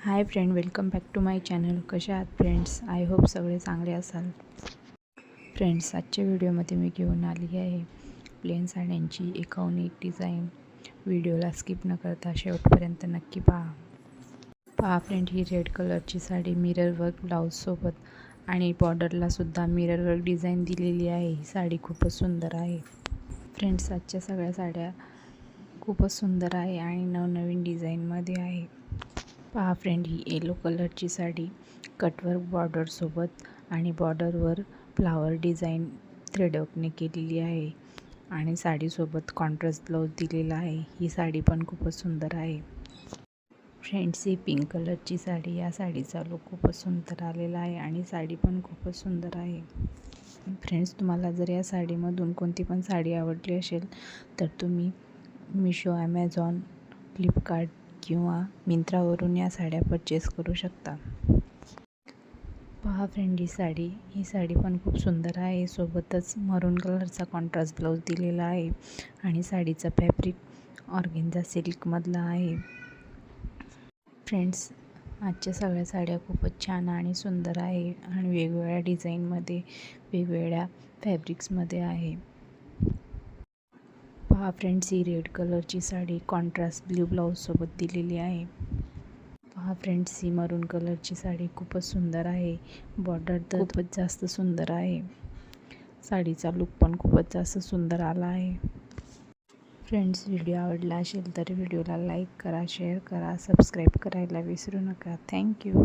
Hi friend welcome back to my channel. कशा आहात friends? I hope सगळे चांगले असाल. फ्रेंड्स आजच्या व्हिडिओमध्ये मी घेऊन आली आहे प्लेन साड्यांची एकाहून एक डिझाईन. व्हिडिओला स्किप न करता शेवटपर्यंत नक्की पहा. पहा फ्रेंड ही रेड कलरची साडी मिरर वर्क ब्लाऊजसोबत आणि बॉर्डरलासुद्धा मिरर वर्क डिझाईन दिलेली आहे. ही साडी खूपच सुंदर आहे. फ्रेंड्स आजच्या सगळ्या साड्या खूपच सुंदर आहे आणि नवनवीन डिझाईनमध्ये आहे. पहा फ्रेंड ही येलो कलरची साडी कटवर्क बॉर्डरसोबत आणि बॉर्डरवर फ्लावर डिझाईन थ्रेडवर्कने केलेली आहे. आणि साडीसोबत कॉन्ट्रास्ट ब्लाऊज दिलेला आहे. ही साडी पण खूपच सुंदर आहे. फ्रेंड्स ही पिंक कलरची साडी या साडीचा लुक खूपच सुंदर आलेला आहे आणि साडी पण खूपच सुंदर आहे. फ्रेंड्स तुम्हाला जर या साडीमधून कोणती पण साडी आवडली असेल तर तुम्ही मिशो ॲमेझॉन फ्लिपकार्ट किंवा मिंत्रावरून या साड्या परचेस करू शकता. पहा फ्रेंड ही साडी. ही साडी पण खूप सुंदर आहे. सोबतच मरून कलरचा कॉन्ट्रास्ट ब्लाऊज दिलेला आहे आणि साडीचा फॅब्रिक ऑर्गेन्झा सिल्कमधला आहे. फ्रेंड्स आजच्या सगळ्या साड्या खूपच छान आणि सुंदर आहे आणि वेगवेगळ्या डिझाईनमध्ये वेगवेगळ्या फॅब्रिक्समध्ये आहे. पहा फ्रेंड्स ही रेड कलरची साडी कॉन्ट्रास्ट ब्ल्यू ब्लाऊजसोबत दिलेली आहे. पहा फ्रेंड्स ही मरून कलरची साडी खूपच सुंदर आहे. बॉर्डर तर खूपच जास्त सुंदर आहे. साडीचा लुक पण खूपच जास्त सुंदर आला आहे. फ्रेंड्स व्हिडिओ आवडला असेल तर व्हिडिओला लाईक करा शेअर करा सबस्क्राईब करायला विसरू नका. थँक्यू